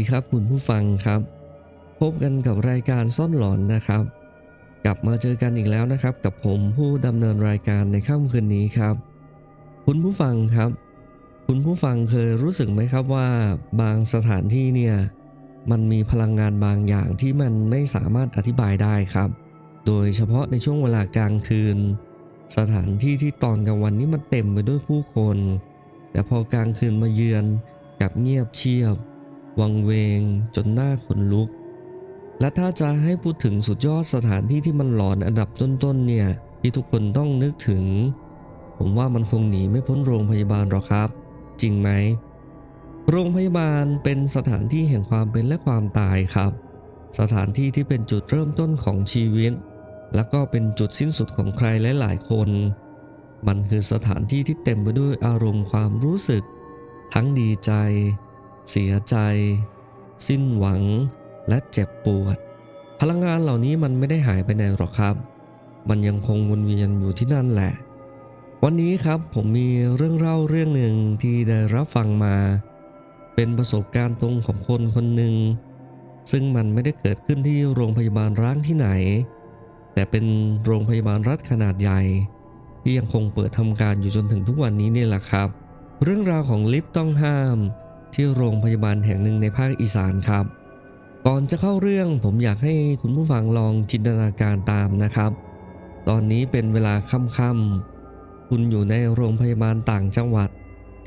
วัสดีครับคุณผู้ฟังครับ พบกันกับรายการซ่อนหลอนนะครับ กลับมาเจอกันอีกแล้วนะครับ กับผมผู้ดำเนินรายการในค่ำคืนนี้ครับ คุณผู้ฟังครับ คุณผู้ฟังเคยรู้สึกไหมครับว่า บางสถานที่เนี่ยมันมีพลังงานบางอย่างที่มันไม่สามารถอธิบายได้ครับ โดยเฉพาะในช่วงเวลากลางคืน สถานที่ที่ตอนกลางวันนี้มันเต็มไปด้วยผู้คน แต่พอกลางคืนมาเยือนกับเงียบเชียบ วังเวงจนหน้าขนลุก และถ้าจะให้พูดถึงสุดยอดสถานที่ที่มันหลอนอันดับต้นๆเนี่ยที่ทุกคนต้องนึกถึง ผมว่ามันคงหนีไม่พ้นโรงพยาบาลหรอกครับ จริงไหม โรงพยาบาลเป็นสถานที่แห่งความเป็นและความตายครับ สถานที่ที่เป็นจุดเริ่มต้นของชีวิต แล้วก็เป็นจุดสิ้นสุดของใครหลายๆคน มันคือสถานที่ที่เต็มไปด้วยอารมณ์ความรู้สึก ทั้งดีใจ เสียใจ สิ้นหวัง และเจ็บปวด พลังงานเหล่านี้มันไม่ได้หายไปไหนหรอกครับ มันยังคงวนเวียนอยู่ที่นั่นแหละ วันนี้ครับผมมีเรื่องเล่าเรื่องหนึ่งที่ได้รับฟังมา เป็นประสบการณ์ตรงของคนคนหนึ่งซึ่งมันไม่ได้เกิดขึ้นที่โรงพยาบาลร้างที่ไหน แต่เป็นโรงพยาบาลรัฐขนาดใหญ่ ที่ยังคงเปิดทำการอยู่จนถึงทุกวันนี้นี่แหละครับ เรื่องราวของลิฟต์ต้องห้าม ที่โรงพยาบาลแห่งหนึ่งในภาคอีสานครับ ก่อนจะเข้าเรื่องผมอยากให้คุณผู้ฟังลองจินตนาการตามนะครับ ตอนนี้เป็นเวลาค่ำๆคุณอยู่ในโรงพยาบาลต่างจังหวัด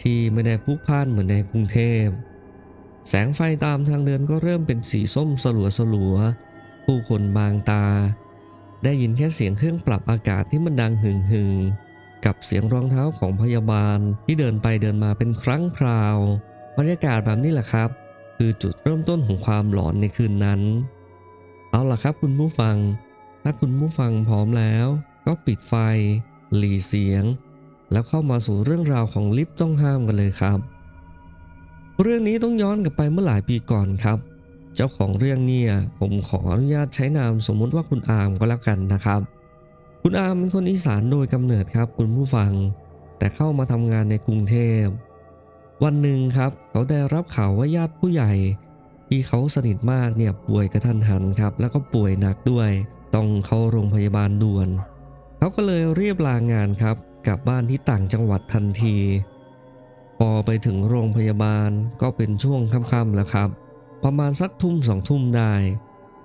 ที่ไม่ได้พลุกพล่านเหมือนในกรุงเทพ แสงไฟตามทางเดินก็เริ่มเป็นสีส้มสลัวสลัวผู้คนบางตา ได้ยินแค่เสียงเครื่องปรับอากาศที่มันดังหึ่งหึงกับเสียงรองเท้าของพยาบาลที่เดินไปเดินมาเป็นครั้งคราว บรรยากาศแบบนี้แหละครับ คือจุดเริ่มต้นของความหลอนในคืนนั้น เอาล่ะครับคุณผู้ฟัง ถ้าคุณผู้ฟังพร้อมแล้ว ก็ปิดไฟ หลีเสียง แล้วเข้ามาสู่เรื่องราวของลิฟต์ต้องห้ามกันเลยครับ เรื่องนี้ต้องย้อนกลับไปเมื่อหลายปีก่อนครับ เจ้าของเรื่องเนี่ยผมขออนุญาตใช้นามสมมุติว่าคุณอาร์มก็แล้วกันนะครับ คุณอาร์มเป็นคนอีสานโดยกำเนิดครับคุณผู้ฟัง แต่เข้ามาทำงานในกรุงเทพ วันหนึ่งครับ เขาได้รับข่าวว่าญาติผู้ใหญ่ ที่เขาสนิทมากเนี่ยป่วยกระทันหันครับ แล้วก็ป่วยหนักด้วย ต้องเข้าโรงพยาบาลด่วน เขาก็เลยเรียบลางานครับกลับบ้านที่ต่างจังหวัดทันที พอไปถึงโรงพยาบาลก็เป็นช่วงค่ำๆแล้วครับ ประมาณสักทุ่มสองทุ่มได้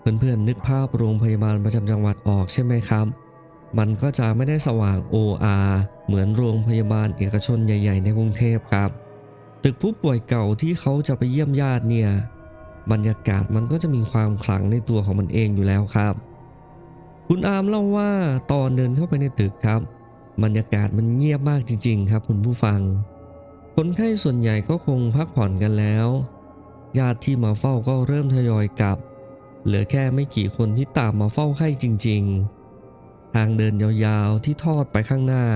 เพื่อนๆนึกภาพโรงพยาบาลประจำจังหวัดออกใช่ไหมครับ มันก็จะไม่ได้สว่าง OR เหมือนโรงพยาบาลเอกชนใหญ่ ๆ ในกรุงเทพครับ ตึกผู้ป่วยเก่าที่เขาจะไปเยี่ยมญาติเนี่ย บรรยากาศมันก็จะมีความขลังในตัวของมันเองอยู่แล้วครับ คุณอามเล่าว่าตอนเดินเข้าไปในตึกครับ บรรยากาศมันเงียบมากจริง ๆ ครับ คุณผู้ฟัง คนไข้ส่วนใหญ่ก็คงพักผ่อนกันแล้ว ญาติที่มาเฝ้าก็เริ่มทยอยกลับ เหลือแค่ไม่กี่คนที่ตามมาเฝ้าไข้จริง ๆ ทางเดินยาวๆที่ทอดไปข้างหน้า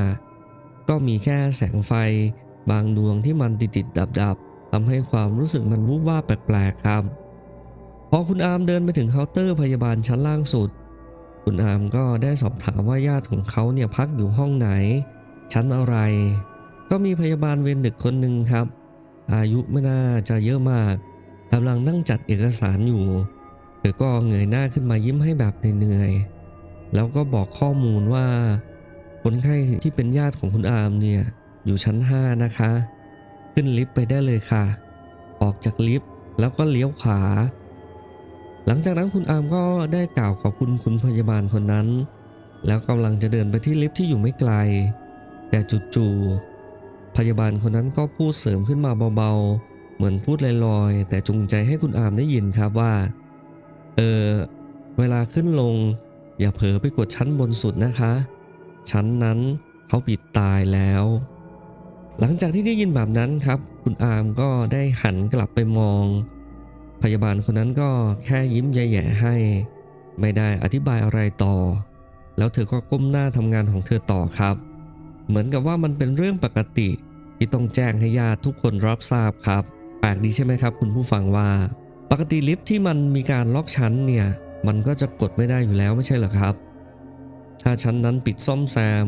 ก็มีแค่แสงไฟ บางดวงที่มันติดๆดับๆทำให้ความรู้สึกมันวูบว่าบแปลกๆครับพอคุณอาร์มเดินไปถึงเคาน์เตอร์พยาบาลชั้นล่างสุด คุณอาร์มก็ได้สอบถามว่าญาติของเขาเนี่ยพักอยู่ห้องไหน ชั้นอะไร ก็มีพยาบาลเวรดึกคนหนึ่งครับ อายุไม่น่าจะเยอะมากกำลังนั่งจัดเอกสารอยู่เธอก็เงยหน้าขึ้นมายิ้มให้แบบเหนื่อยๆแล้วก็บอกข้อมูลว่าคนไข้ที่เป็นญาติของคุณอาร์มเนี่ย อยู่ชั้น 5 นะคะ ขึ้นลิฟต์ไปได้เลยค่ะ ออกจากลิฟต์แล้วก็เลี้ยวขวา หลังจากนั้นคุณอาร์มก็ได้กล่าวขอบคุณคุณพยาบาลคนนั้น แล้วกำลังจะเดินไปที่ลิฟต์ที่อยู่ไม่ไกล แต่จู่ๆพยาบาลคนนั้นก็พูดเสริมขึ้นมาเบาๆ เหมือนพูดลอยๆ แต่จงใจให้คุณอาร์มได้ยินครับว่า เออเวลาขึ้นลง อย่าเผลอไปกดชั้นบนสุดนะคะ ชั้นนั้นเขาปิดตายแล้ว หลังจากที่ได้ยินแบบนั้นครับ คุณอาร์มก็ได้หันกลับไปมอง พยาบาลคนนั้นก็แค่ยิ้มแย่ๆให้ ไม่ได้อธิบายอะไรต่อ แล้วเธอก็ก้มหน้าทำงานของเธอต่อครับ เหมือนกับว่ามันเป็นเรื่องปกติ ที่ต้องแจ้งให้ญาติทุกคนรับทราบครับแปลกดีใช่ไหมครับ คุณผู้ฟังว่า ปกติลิฟต์ที่มันมีการล็อกชั้นเนี่ย มันก็จะกดไม่ได้อยู่แล้วไม่ใช่เหรอครับ ถ้าชั้นนั้นปิดซ่อมแซม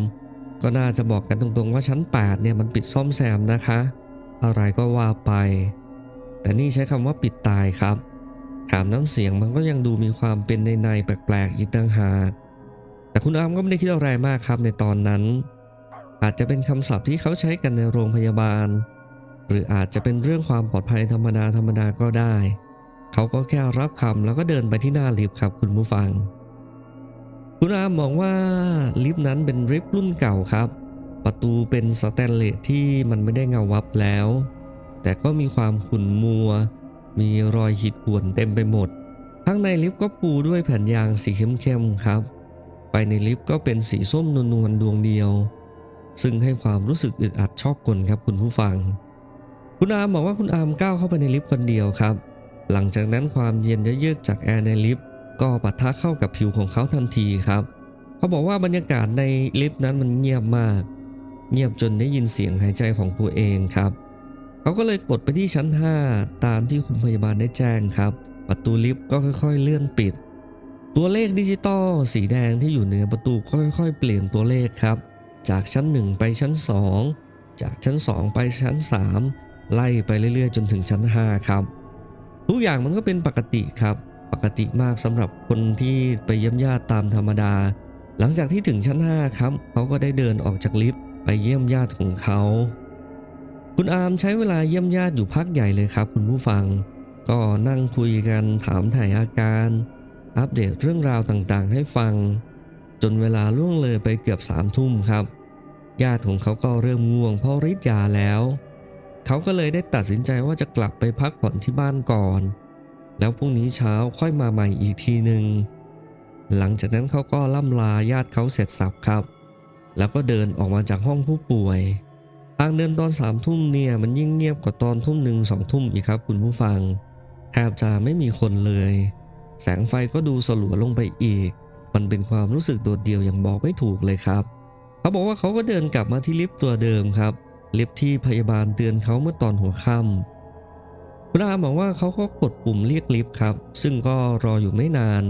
ก็น่าจะบอกกันตรงๆว่าชั้น 8 เนี่ยมันปิดซ่อมแซมนะคะ อะไรก็ว่าไป แต่นี่ใช้คำว่าปิดตายครับถามน้ำเสียงมันก็ยังดูมีความเป็นในในๆแปลกๆอีกต่างหากแต่คุณอามก็ไม่ได้คิดอะไรมากครับในตอนนั้น อาจจะเป็นคำศัพท์ที่เขาใช้กันในโรงพยาบาล หรืออาจจะเป็นเรื่องความปลอดภัยธรรมดาธรรมดาก็ได้ เขาก็แค่รับคำแล้วก็เดินไปที่หน้าลิฟต์ครับคุณผู้ฟัง คุณอามมองว่าลิฟต์นั้นเป็นลิฟต์รุ่นเก่าครับ ประตูเป็นสแตนเลสที่มันไม่ได้เงาวับแล้ว แต่ก็มีความขุ่นมัว มีรอยขีดข่วนเต็มไปหมด ข้างในลิฟต์ก็ปูด้วยแผ่นยางสีเข้มๆครับไฟในลิฟต์ก็เป็นสีส้มนวลๆดวงเดียว ซึ่งให้ความรู้สึกอึดอัดชอบกลครับคุณผู้ฟัง คุณอามบอกว่าคุณอามก้าวเข้าไปในลิฟต์คนเดียวครับ หลังจากนั้นความเย็นเยือกจากแอร์ในลิฟต์ ก็ปะทะเข้ากับผิวของเขาทันทีครับ เขาบอกว่าบรรยากาศในลิฟต์นั้นมันเงียบมาก เงียบจนได้ยินเสียงหายใจของตัวเองครับ เขาก็เลยกดไปที่ชั้น 5 ตามที่คุณพยาบาลได้แจ้งครับ ประตูลิฟต์ก็ค่อยๆเลื่อนปิด ตัวเลขดิจิตอลสีแดงที่อยู่เหนือประตูก็ค่อยๆ เปลี่ยนตัวเลขครับ จากชั้น 1 ไปชั้น 2 จากชั้น 2 ไปชั้น 3 ไล่ไปเรื่อยๆ จนถึงชั้น 5 ครับ ทุกอย่างมันก็เป็นปกติครับ ปกติมากสำหรับคนที่ไปเยี่ยมญาติตามธรรมดา หลังจากที่ถึงชั้น 5 ครับ เขาก็ได้เดินออกจากลิฟต์ไปเยี่ยมญาติของเขา คุณอาร์มใช้เวลาเยี่ยมญาติอยู่พักใหญ่เลยครับ คุณผู้ฟัง ก็นั่งคุยกันถามถ่ายอาการ อัปเดตเรื่องราวต่างๆ ให้ฟัง จนเวลาล่วงเลยไปเกือบสามทุ่มครับ ญาติของเขาก็เริ่มง่วงเพราะฤทธิ์ยาแล้ว เขาก็เลยได้ตัดสินใจว่าจะกลับไปพักผ่อนที่บ้านก่อน แล้วพรุ่งนี้เช้าค่อยมาใหม่อีกทีหนึ่งหลังจากนั้นเขาก็ล่ำลาญาติเขาเสร็จสับครับ แล้วก็เดินออกมาจากห้องผู้ป่วย ทางเดินตอนสามทุ่มเนี่ยมันยิ่งเงียบกว่าตอนทุ่มหนึ่งสองทุ่มอีกครับ คุณผู้ฟัง แทบจะไม่มีคนเลย แสงไฟก็ดูสลัวลงไปอีก มันเป็นความรู้สึกโดดเดี่ยวอย่างบอกไม่ถูกเลยครับ เขาบอกว่าเขาก็เดินกลับมาที่ลิฟต์ตัวเดิมครับ ลิฟต์ที่พยาบาลเตือนเขาเมื่อตอนหัวค่ำ คุณอามบอกว่าเขาก็กดปุ่มเรียกลิฟต์ครับ ซึ่งก็รออยู่ไม่นาน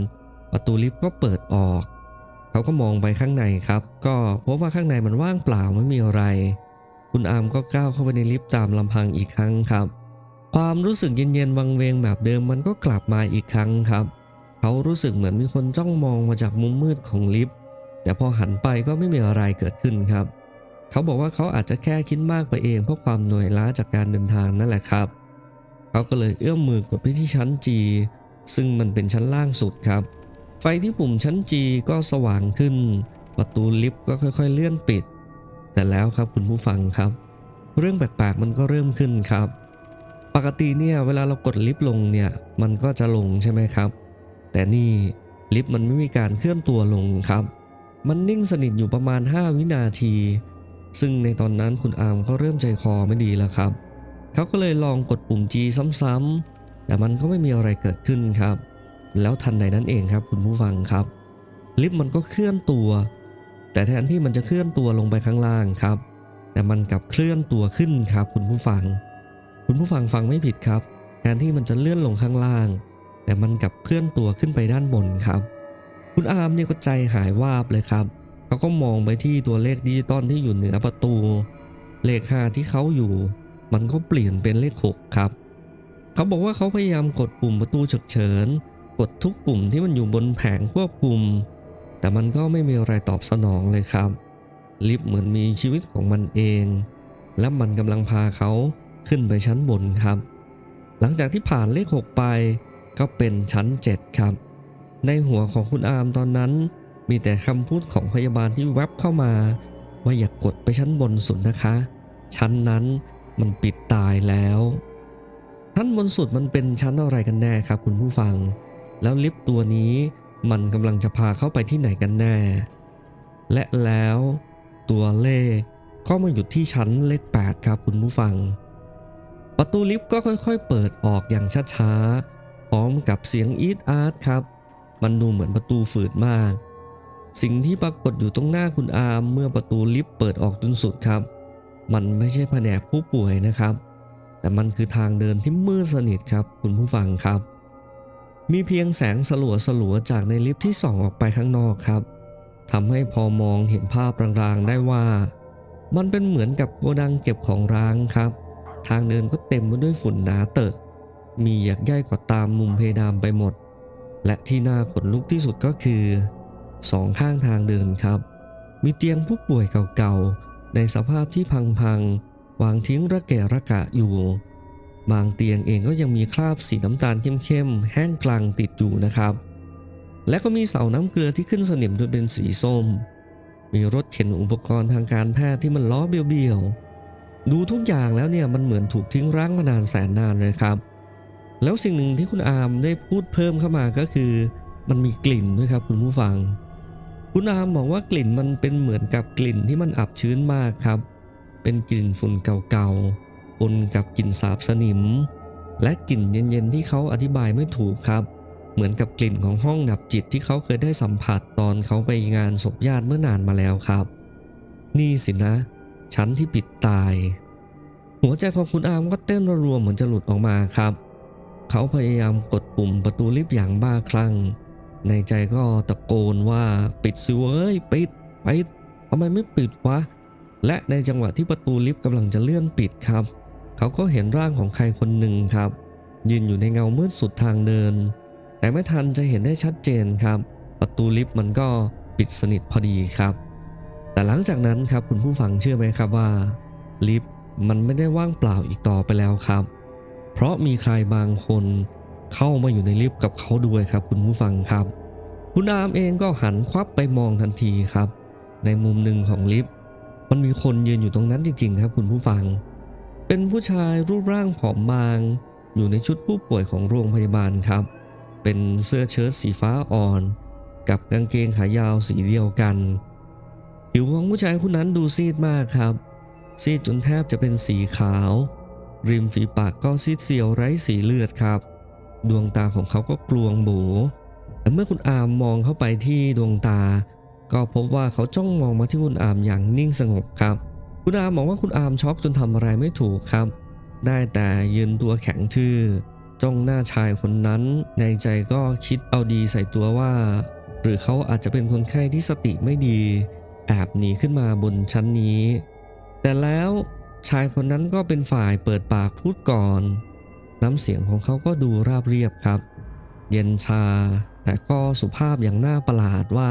ประตูลิฟต์ก็เปิดออก เขาก็มองไปข้างในครับ ก็พบว่าข้างในมันว่างเปล่าไม่มีอะไร คุณอามก็ก้าวเข้าไปในลิฟต์ตามลำพังอีกครั้งครับ ความรู้สึกเย็นๆวังเวงแบบเดิมมันก็กลับมาอีกครั้งครับ เขารู้สึกเหมือนมีคนจ้องมองมาจากมุมมืดของลิฟต์แต่พอหันไปก็ไม่มีอะไรเกิดขึ้นครับ เขาบอกว่าเขาอาจจะแค่คิดมากไปเองเพราะความเหนื่อยล้าจากการเดินทางนั่นแหละครับ เขาก็เลยเอื้อมมือกดไปที่ชั้น G ซึ่งมันเป็นชั้นล่างสุดครับ ไฟที่ปุ่มชั้น G ก็สว่างขึ้น ประตูลิฟต์ก็ค่อย ๆ เลื่อนปิด แต่แล้วครับคุณผู้ฟังครับ เรื่องแปลกๆมันก็เริ่มขึ้นครับ ปกติเนี่ยเวลาเรากดลิฟต์ลงเนี่ยมันก็จะลงใช่ไหมครับ แต่นี่ลิฟต์มันไม่มีการเคลื่อนตัวลงครับ มันนิ่งสนิทอยู่ประมาณ 5 วินาที ซึ่งในตอนนั้นคุณอาร์มก็เริ่มใจคอไม่ดีแล้วครับ เขาก็เลยลองกดปุ่ม G ซ้ำๆ แต่มันก็ไม่มีอะไรเกิดขึ้นครับ แล้วทันใดนั้นเองครับคุณผู้ฟังครับ ลิฟต์มันก็เคลื่อนตัว แต่แทนที่มันจะเคลื่อนตัวลงไปข้างล่างครับ แต่มันกลับเคลื่อนตัวขึ้นครับคุณผู้ฟัง คุณผู้ฟังฟังไม่ผิดครับ แทนที่มันจะเลื่อนลงข้างล่าง แต่มันกลับเคลื่อนตัวขึ้นไปด้านบนครับ คุณอาร์มเนี่ยก็ใจหายวาบเลยครับเขาก็มองไปที่ตัวเลขดิจิตอลที่อยู่เหนือประตู เลข5ที่เขาอยู่ มันก็เปลี่ยนเป็นเลข 6 ครับ เขาบอกว่าเขาพยายามกดปุ่มประตูฉุกเฉิน กดทุกปุ่มที่มันอยู่บนแผงควบคุม แต่มันก็ไม่มีอะไรตอบสนองเลยครับ ลิฟต์เหมือนมีชีวิตของมันเอง และมันกำลังพาเขาขึ้นไปชั้นบนครับ หลังจากที่ผ่านเลข 6 ไป ก็เป็นชั้น 7 ครับ ในหัวของคุณอาร์มตอนนั้น มีแต่คำพูดของพยาบาลที่แวบเข้ามา ว่าอย่ากกดไปชั้นบนสุดนะคะ ชั้นนั้น มันปิดตายแล้วชั้นบนสุดมันเป็นชั้นอะไรกันแน่ครับคุณผู้ฟัง แล้วลิฟต์ตัวนี้มันกำลังจะพาเข้าไปที่ไหนกันแน่ และแล้วตัวเลขก็มาหยุดที่ชั้นเลข 8 ครับคุณผู้ฟัง ประตูลิฟต์ก็ค่อยๆ เปิดออกอย่างช้าๆ พร้อมกับเสียงอีดอาร์ตครับ มันดูเหมือนประตูฝืดมาก สิ่งที่ปรากฏอยู่ตรงหน้าคุณอาร์มเมื่อประตูลิฟต์เปิดออกจนสุดครับ มันไม่ใช่แผนกผู้ป่วยนะครับ แต่มันคือทางเดินที่มืดสนิทครับคุณผู้ฟังครับ มีเพียงแสงสลัวสลัวๆจากในลิฟต์ที่ส่องออกไปข้างนอกครับทำให้พอมองเห็นภาพรางๆได้ว่า มันเป็นเหมือนกับโกดังเก็บของร้างครับ ทางเดินก็เต็มไปด้วยฝุ่นหนาเตอะ มีหยือกย่ายกว่าตามมุมเพดานไปหมด และที่น่าขนลุกที่สุดก็คือสองข้างทางเดินครับ มีเตียงผู้ป่วยเก่าๆ ในสภาพที่พังๆ วางทิ้งระเกะระกะอยู่ บางเตียงเองก็ยังมีคราบสีน้ำตาลเข้มๆ แห้งกลางติดอยู่นะครับ และก็มีเสาน้ำเกลือที่ขึ้นสนิมจนเป็นสีส้ม มีรถเข็นอุปกรณ์ทางการแพทย์ที่มันล้อเบี้ยวๆ ดูทุกอย่างแล้วเนี่ยมันเหมือนถูกทิ้งร้างมานานแสนนานเลยครับ แล้วสิ่งหนึ่งที่คุณอามได้พูดเพิ่มเข้ามาก็คือ มันมีกลิ่นด้วยครับคุณผู้ฟัง คุณอาร์มบอกว่ากลิ่นมันเป็นเหมือนกับกลิ่นที่มันอับชื้นมากครับ เป็นกลิ่นฝุ่นเก่าๆปนกับกลิ่นสาบสนิม และกลิ่นเย็นๆที่เขาอธิบายไม่ถูกครับ เหมือนกับกลิ่นของห้องดับจิตที่เขาเคยได้สัมผัสตอนเขาไปงานศพญาติเมื่อนานมาแล้วครับ นี่สินะชั้นที่ปิดตาย หัวใจของคุณอาร์มก็เต้นรัวๆเหมือนจะหลุดออกมาครับ เขาพยายามกดปุ่มประตูลิฟต์อย่างบ้าคลั่ง ในใจก็ตะโกนว่าปิดสิเว้ยปิดปิดทำไมไม่ปิดวะและในจังหวะที่ประตูลิฟต์กำลังจะเลื่อนปิดครับ เขาก็เห็นร่างของใครคนหนึ่งครับ ยืนอยู่ในเงามืดสุดทางเดิน แต่ไม่ทันจะเห็นได้ชัดเจนครับ ประตูลิฟต์มันก็ปิดสนิทพอดีครับ แต่หลังจากนั้นครับคุณผู้ฟังเชื่อไหมครับว่า ลิฟต์มันไม่ได้ว่างเปล่าอีกต่อไปแล้วครับ เพราะมีใครบางคน เข้ามาอยู่ในลิฟต์กับเขาด้วยครับ คุณผู้ฟังครับ คุณอามเองก็หันควับไปมองทันทีครับ ในมุมหนึ่งของลิฟต์มันมีคนยืนอยู่ตรงนั้นจริงๆ ครับ คุณผู้ฟัง เป็นผู้ชายรูปร่างผอมบาง อยู่ในชุดผู้ป่วยของโรงพยาบาลครับ เป็นเสื้อเชิ้ตสีฟ้าอ่อน กับกางเกงขายาวสีเดียวกันผิวของผู้ชายคนนั้นดูซีดมากครับ ซีดจนแทบจะเป็นสีขาว ริมฝีปากก็ซีดเซียวไร้สีเลือดครับ ดวงตาของเขาก็กลวงโบแต่เมื่อคุณอามมองเข้าไปที่ดวงตา ก็พบว่าเขาจ้องมองมาที่คุณอามอย่างนิ่งสงบครับ คุณอามบอกว่าคุณอามช็อกจนทำอะไรไม่ถูกครับ ได้แต่ยืนตัวแข็งทื่อ จ้องหน้าชายคนนั้น ในใจก็คิดเอาดีใส่ตัวว่า หรือเขาอาจจะเป็นคนไข้ที่สติไม่ดี แอบหนีขึ้นมาบนชั้นนี้ แต่แล้วชายคนนั้นก็เป็นฝ่ายเปิดปากพูดก่อน น้ำเสียงของเขาก็ดูราบเรียบครับ เย็นชา แต่ก็สุภาพอย่างน่าประหลาดว่า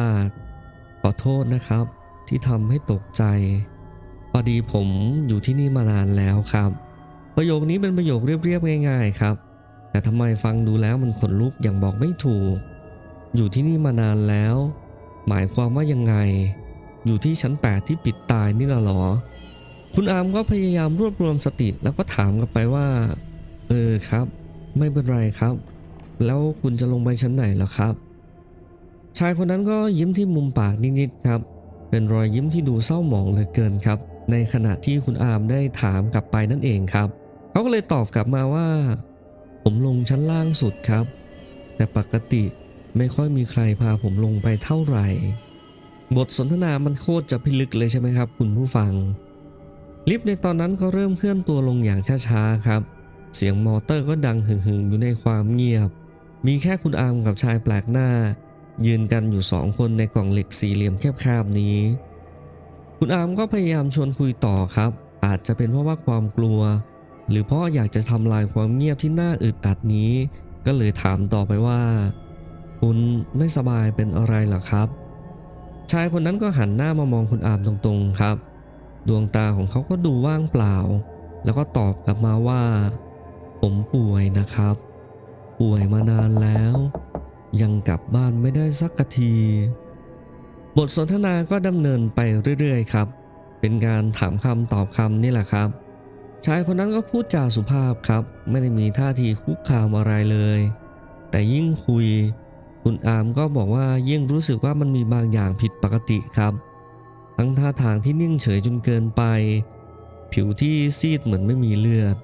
ขอโทษนะครับ ที่ทำให้ตกใจพอดีผมอยู่ที่นี่มานานแล้วครับ ประโยคนี้เป็นประโยคเรียบๆง่าย ๆ ครับ แต่ทำไมฟังดูแล้วมันขนลุกอย่างบอกไม่ถูก อยู่ที่นี่มานานแล้ว หมายความว่ายังไง อยู่ที่ชั้นแปดที่ปิดตายนี่น่ะหรอ คุณอาร์มก็พยายามรวบรวมสติแล้วก็ถามกลับไปว่า เออครับ ไม่เป็นไรครับ แล้วคุณจะลงไปชั้นไหนล่ะครับ ชายคนนั้นก็ยิ้มที่มุมปากนิดๆครับ เป็นรอยยิ้มที่ดูเศร้าหมองเหลือเกินครับ ในขณะที่คุณอามได้ถามกลับไปนั่นเองครับเขาก็เลยตอบกลับมาว่า ผมลงชั้นล่างสุดครับ แต่ปกติไม่ค่อยมีใครพาผมลงไปเท่าไหร่ บทสนทนามันโคตรจะพิลึกเลยใช่ไหมครับ คุณผู้ฟัง ลิฟต์ในตอนนั้นก็เริ่มเคลื่อนตัวลงอย่างช้าๆครับ เสียงมอเตอร์ก็ดังหึ่งๆอยู่ในความเงียบ มีแค่คุณอาร์มกับชายแปลกหน้า ยืนกันอยู่สองคนในกล่องเหล็กสี่เหลี่ยมแคบๆนี้ คุณอาร์มก็พยายามชวนคุยต่อครับ อาจจะเป็นเพราะว่าความกลัว หรือเพราะอยากจะทำลายความเงียบที่น่าอึดอัดนี้ ก็เลยถามต่อไปว่า คุณไม่สบายเป็นอะไรหรอครับ ชายคนนั้นก็หันหน้ามามองคุณอาร์มตรงๆครับ ดวงตาของเขาก็ดูว่างเปล่า แล้วก็ตอบกลับมาว่า ผมป่วยนะครับ ป่วยมานานแล้ว ยังกลับบ้านไม่ได้สักที บทสนทนาก็ดำเนินไปเรื่อยๆครับ เป็นการถามคำตอบคำนี่แหละครับ ชายคนนั้นก็พูดจาสุภาพครับ ไม่ได้มีท่าทีคุกคามอะไรเลย แต่ยิ่งคุย คุณอามก็บอกว่ายิ่งรู้สึกว่ามันมีบางอย่างผิดปกติครับ ทั้งท่าทางที่นิ่งเฉยจนเกินไป ผิวที่ซีดเหมือนไม่มีเลือด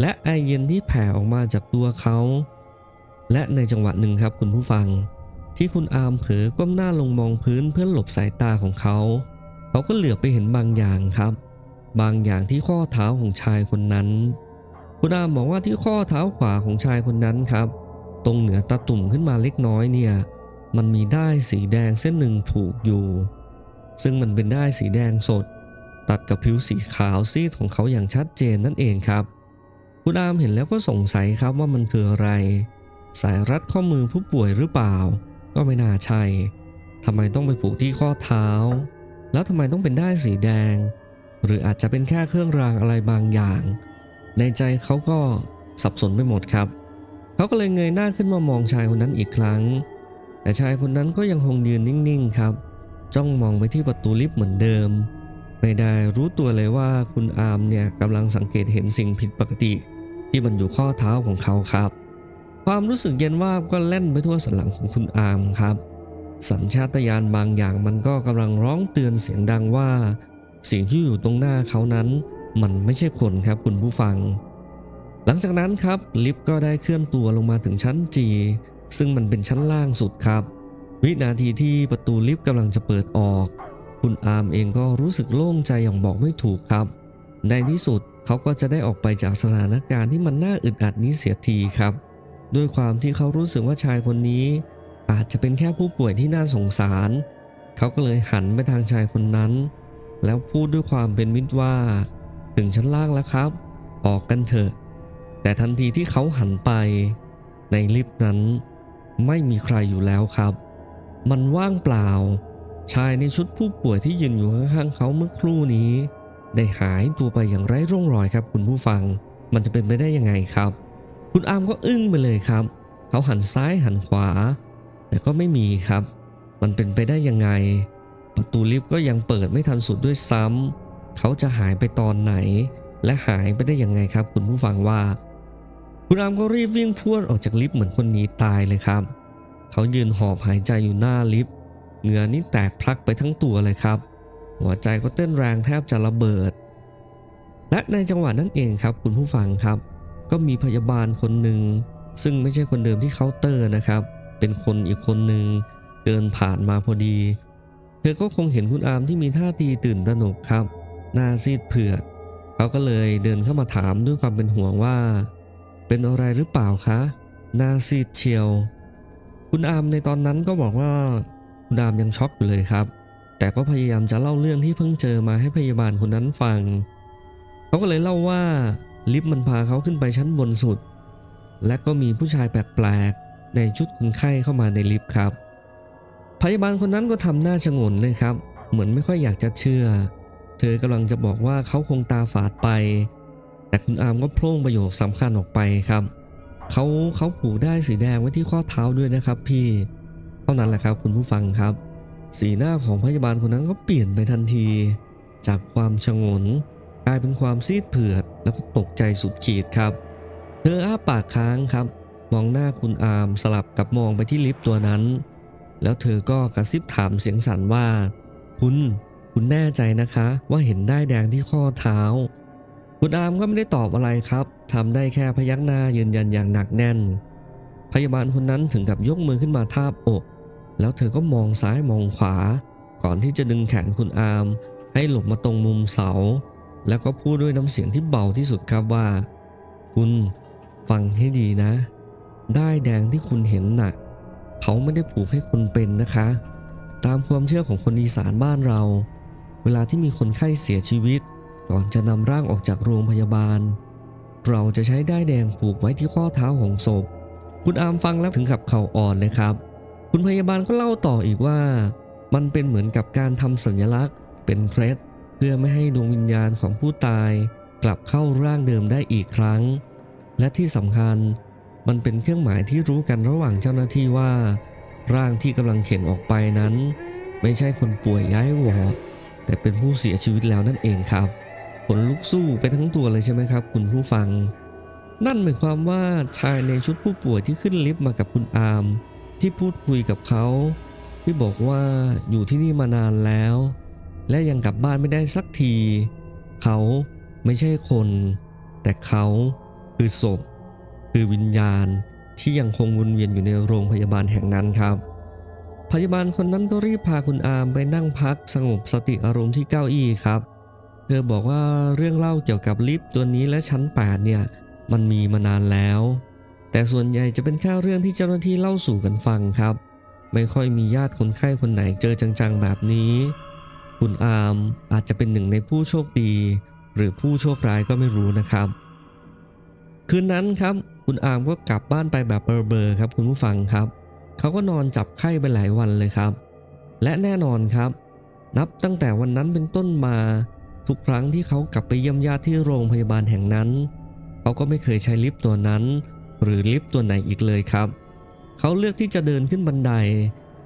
และไอเย็นที่แผ่ออกมาจากตัวเขา และในจังหวะหนึ่งครับคุณผู้ฟัง ที่คุณอาร์มเผลอก้มหน้าลงมองพื้นเพื่อหลบสายตาของเขา เขาก็เหลือบไปเห็นบางอย่างครับ บางอย่างที่ข้อเท้าของชายคนนั้น คุณอาร์มบอกว่าที่ข้อเท้าขวาของชายคนนั้นครับ ตรงเหนือตาตุ่มขึ้นมาเล็กน้อยเนี่ย มันมีด้ายสีแดงเส้นหนึ่งผูกอยู่ ซึ่งมันเป็นด้ายสีแดงสด ตัดกับผิวสีขาวซีดของเขาอย่างชัดเจนนั่นเองครับ คุณอามเห็นแล้วก็สงสัยครับว่ามันคืออะไร สายรัดข้อมือผู้ป่วยหรือเปล่า ก็ไม่น่าใช่ทำไมต้องไปผูกที่ข้อเท้า แล้วทำไมต้องเป็นได้ายสีแดง หรืออาจจะเป็นแค่เครื่องรางอะไรบางอย่าง ในใจเขาก็สับสนไปหมดครับ เขาก็เลยเงยหน้าขึ้นมามองชายคนนั้นอีกครั้ง แต่ชายคนนั้นก็ยังคงยืนนิ่งๆครับ จ้องมองไปที่ประตูลิฟต์เหมือนเดิม ไม่ได้รู้ตัวเลยว่าคุณอาร์มเนี่ยกำลังสังเกตเห็นสิ่งผิดปกติ ที่มันอยู่ข้อเท้าของเขาครับ ความรู้สึกเย็นว่าก็แล่นไปทั่วสันหลังของคุณอาร์มครับ สัญชาตญาณบางอย่างมันก็กำลังร้องเตือนเสียงดังว่าสิ่งที่อยู่ตรงหน้าเขานั้นมันไม่ใช่คนครับคุณผู้ฟัง หลังจากนั้นครับลิฟต์ก็ได้เคลื่อนตัวลงมาถึงชั้นจีซึ่งมันเป็นชั้นล่างสุดครับ วินาทีที่ประตูลิฟต์กำลังจะเปิดออก คุณอาร์มเองก็รู้สึกโล่งใจอย่างบอกไม่ถูกครับ ในที่สุด เขาก็จะได้ออกไปจากสถานการณ์ที่มันน่าอึดอัดนี้เสียทีครับ ด้วยความที่เขารู้สึกว่าชายคนนี้ อาจจะเป็นแค่ผู้ป่วยที่น่าสงสาร เขาก็เลยหันไปทางชายคนนั้น แล้วพูดด้วยความเป็นมิตรว่า ถึงชั้นล่างแล้วครับ ออกกันเถอะ แต่ทันทีที่เขาหันไป ในลิฟต์นั้น ไม่มีใครอยู่แล้วครับ มันว่างเปล่า ชายในชุดผู้ป่วยที่ยืนอยู่ข้างๆเขาเมื่อครู่นี้ ได้หายตัวไปอย่างไร้ร่องรอยครับ คุณผู้ฟัง มันจะเป็นไปได้ยังไงครับ คุณอามก็อึ้งไปเลยครับ เขาหันซ้ายหันขวา แต่ก็ไม่มีครับ มันเป็นไปได้ยังไง ประตูลิฟต์ก็ยังเปิดไม่ทันสุดด้วยซ้ำเขาจะหายไปตอนไหน และหายไปได้ยังไงครับ คุณผู้ฟังว่า คุณอามก็รีบวิ่งพรวดออกจากลิฟต์เหมือนคนหนีตายเลยครับ เขายืนหอบหายใจอยู่หน้าลิฟต์เหงื่อนี่แตกพลักไปทั้งตัวเลยครับ หัวใจก็เต้นแรงแทบจะระเบิด และในจังหวะนั้นเองครับคุณผู้ฟังครับ ก็มีพยาบาลคนหนึ่งซึ่งไม่ใช่คนเดิมที่เคาน์เตอร์นะครับ เป็นคนอีกคนหนึ่งเดินผ่านมาพอดี เธอก็คงเห็นคุณอามที่มีท่าทีตื่นตระหนกครับ หน้าซีดเผือดเขาก็เลยเดินเข้ามาถามด้วยความเป็นห่วงว่า เป็นอะไรหรือเปล่าคะ หน้าซีดเชียว คุณอามในตอนนั้นก็บอกว่า คุณอามยังช็อกอยู่เลยครับ แต่ก็พยายามจะเล่าเรื่องที่เพิ่งเจอมาให้พยาบาลคนนั้นฟัง เขาก็เลยเล่าว่าลิฟต์มันพาเขาขึ้นไปชั้นบนสุด และก็มีผู้ชายแปลกๆ ในชุดคนไข้เข้ามาในลิฟต์ครับ พยาบาลคนนั้นก็ทำหน้าชงนเลยครับ เหมือนไม่ค่อยอยากจะเชื่อ เธอกำลังจะบอกว่าเขาคงตาฝาดไป แต่คุณอามก็โพร่งประโยคสำคัญออกไปครับ เขาเขาผูกได้สีแดงไว้ที่ข้อเท้าด้วยนะครับ พี่ เท่านั้นแหละครับ คุณผู้ฟังครับ สีหน้าของพยาบาลคนนั้นก็เปลี่ยนไปทันที จากความชงน กลายเป็นความซีดเผือดแล้วก็ตกใจสุดขีดครับ เธออ้าปากค้างครับ มองหน้าคุณอามสลับกับมองไปที่ลิฟต์ตัวนั้น แล้วเธอก็กระซิบถามเสียงสั่นว่า คุณ คุณแน่ใจนะคะ ว่าเห็นได้แดงที่ข้อเท้า คุณอามก็ไม่ได้ตอบอะไรครับทำได้แค่พยักหน้ายืนยันอย่างหนักแน่น พยาบาลคนนั้นถึงกับยกมือขึ้นมาทาบอก แล้วเธอก็มองซ้ายมองขวา ก่อนที่จะดึงแขนคุณอาม ให้หลบมาตรงมุมเสา แล้วก็พูดด้วยน้ำเสียงที่เบาที่สุดครับว่า คุณฟังให้ดีนะ ได้แดงที่คุณเห็นน่ะ เขาไม่ได้ผูกให้คุณเป็นนะคะ ตามความเชื่อของคนอีสานบ้านเรา เวลาที่มีคนไข้เสียชีวิต ก่อนจะนำร่างออกจากโรงพยาบาล เราจะใช้ได้แดงผูกไว้ที่ข้อเท้าของศพ คุณอามฟังแล้วถึงกับเข่าอ่อนเลยครับ คุณพยาบาลก็เล่าต่ออีกว่า มันเป็นเหมือนกับการทำสัญลักษณ์ เป็นเคล็ดเพื่อไม่ให้ดวงวิญญาณของผู้ตาย กลับเข้าร่างเดิมได้อีกครั้ง และที่สำคัญ มันเป็นเครื่องหมายที่รู้กันระหว่างเจ้าหน้าที่ว่า ร่างที่กำลังเข็นออกไปนั้น ไม่ใช่คนป่วยย้ายวอดแต่เป็นผู้เสียชีวิตแล้วนั่นเองครับผลลุกสู้ไปทั้งตัวเลยใช่ไหมครับ คุณผู้ฟัง นั่นหมายความว่าชายในชุดผู้ป่วยที่ขึ้นลิฟต์มากับคุณอาม ที่พูดคุยกับเขา ที่บอกว่าอยู่ที่นี่มานานแล้ว และยังกลับบ้านไม่ได้สักที เขาไม่ใช่คน แต่เขาคือศพ คือวิญญาณที่ยังคงวนเวียนอยู่ในโรงพยาบาลแห่งนั้นครับ พยาบาลคนนั้นก็รีบพาคุณอามไปนั่งพักสงบสติอารมณ์ที่เก้าอี้ครับเธอบอกว่าเรื่องเล่าเกี่ยวกับลิฟต์ตัวนี้และชั้น 8 เนี่ย มันมีมานานแล้ว แต่ส่วนใหญ่จะเป็นแค่เรื่องที่เจ้าหน้าที่เล่าสู่กันฟังครับ ไม่ค่อยมีญาติคนไข้คนไหนเจอจังๆแบบนี้ คุณอามอาจจะเป็นหนึ่งในผู้โชคดี หรือผู้โชคร้ายก็ไม่รู้นะครับ คืนนั้นครับคุณอาร์มก็กลับบ้านไปแบบเบลอๆครับคุณผู้ฟังครับ เขาก็นอนจับไข้ไปหลายวันเลยครับ และแน่นอนครับ นับตั้งแต่วันนั้นเป็นต้นมาทุกครั้งที่เขากลับไปเยี่ยมญาติที่โรงพยาบาลแห่งนั้น เขาก็ไม่เคยใช้ลิฟต์ตัวนั้น หรือลิฟต์ตัวไหนอีกเลยครับ เขาเลือกที่จะเดินขึ้นบันได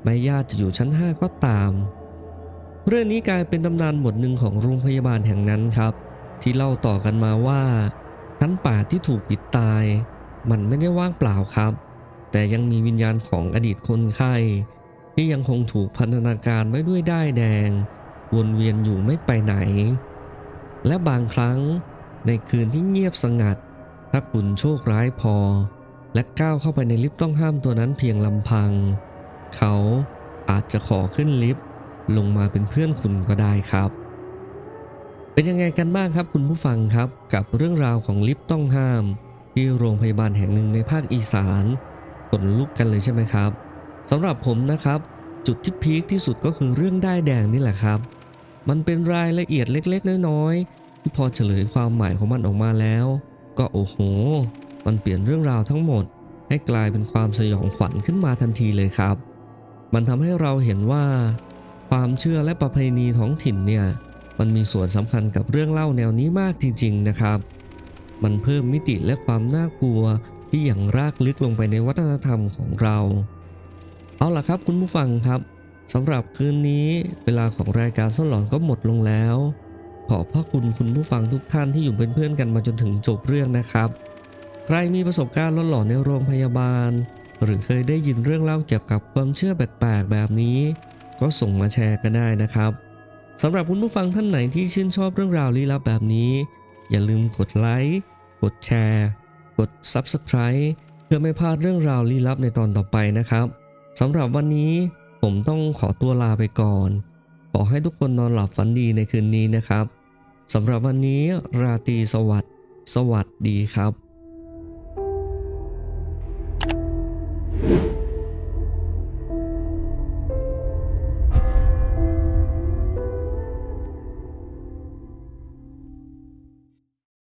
แม้ญาติจะอยู่ชั้น 5 ก็ตาม เรื่องนี้กลายเป็นตำนานบทหนึ่งของโรงพยาบาลแห่งนั้นครับ ที่เล่าต่อกันมาว่าชั้นป่าที่ถูกปิดตาย มันไม่ได้ว่างเปล่าครับ แต่ยังมีวิญญาณของอดีตคนไข้ ที่ยังคงถูกพันธนาการไว้ด้วยด้ายแดง วนเวียนอยู่ไม่ไปไหน และบางครั้งในคืนที่เงียบสงัด ถ้าคุณโชคร้ายพอ และก้าวเข้าไปในลิฟต์ต้องห้ามตัวนั้นเพียงลำพัง เขาอาจจะขอขึ้นลิฟต์ลงมาเป็นเพื่อนคุณก็ได้ครับ เป็นยังไงกันบ้างครับคุณผู้ฟังครับ กับเรื่องราวของลิฟต์ต้องห้าม ที่โรงพยาบาลแห่งหนึ่งในภาคอีสานขนลุกกันเลยใช่ไหมครับสำหรับผมนะครับ จุดที่พีคที่สุดก็คือเรื่องได้แดงนี่แหละครับ มันเป็นรายละเอียดเล็กๆ น้อยๆที่พอเฉลยความหมายของมันออกมาแล้ว ก็โอ้โห มันเปลี่ยนเรื่องราวทั้งหมด ให้กลายเป็นความสยองขวัญขึ้นมาทันทีเลยครับ มันทำให้เราเห็นว่า ความเชื่อและประเพณีท้องถิ่นเนี่ย มันมีส่วนสำคัญกับเรื่องเล่าแนวนี้มากจริง ๆนะครับ มันเพิ่มมิติและความน่ากลัวที่อย่างรากลึกลงไปในวัฒนธรรมของเรา เอาล่ะครับคุณผู้ฟังครับสำหรับคืนนี้เวลาของรายการซ่อนหลอนก็หมดลงแล้ว ขอบพระคุณคุณผู้ฟังทุกท่านที่อยู่เป็นเพื่อนกันมาจนถึงจบเรื่องนะครับ ใครมีประสบการณ์หลอนๆในโรงพยาบาล หรือเคยได้ยินเรื่องเล่าเกี่ยวกับความเชื่อแปลกๆแบบนี้ ก็ส่งมาแชร์กันได้นะครับสำหรับคุณผู้ฟังท่านไหนที่ชื่นชอบเรื่องราวลี้ลับแบบนี้ อย่าลืมกดไลค์กดแชร์ กด Subscribe เพื่อไม่พลาดเรื่องราวลี้ลับในตอนต่อไปนะครับสำหรับวันนี้ผมต้องขอตัวลาไปก่อน ขอให้ทุกคนนอนหลับฝันดีในคืนนี้นะครับ สำหรับวันนี้ราตรีสวัสดิ์สวัสดีครับ